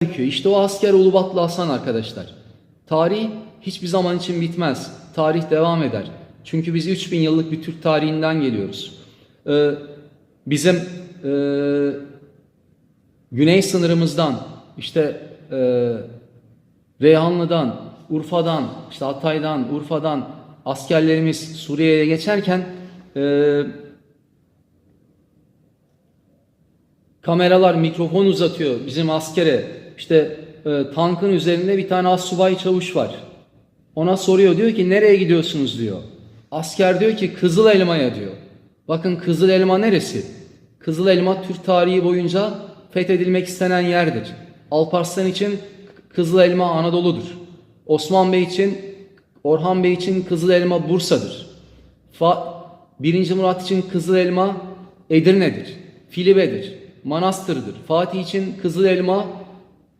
Gerekiyor. İşte o asker Ulubatlı Hasan arkadaşlar. Tarih hiçbir zaman için bitmez. Tarih devam eder. Çünkü biz 3000 yıllık bir Türk tarihinden geliyoruz. Ee, bizim e, güney sınırımızdan işte e, Reyhanlı'dan, Urfa'dan, işte Hatay'dan, Urfa'dan askerlerimiz Suriye'ye geçerken e, kameralar mikrofon uzatıyor bizim askere. İşte e, tankın üzerinde bir tane assubay çavuş var. Ona soruyor diyor ki nereye gidiyorsunuz diyor. Asker diyor ki Kızıl Elma'ya diyor. Bakın Kızıl Elma neresi? Kızıl Elma Türk tarihi boyunca fethedilmek istenen yerdir. Alparslan için Kızıl Elma Anadolu'dur. Osman Bey için, Orhan Bey için Kızıl Elma Bursa'dır. Fa 1. Murat için Kızıl Elma Edirne'dir. Filibe'dir. Manastır'dır. Fatih için Kızıl Elma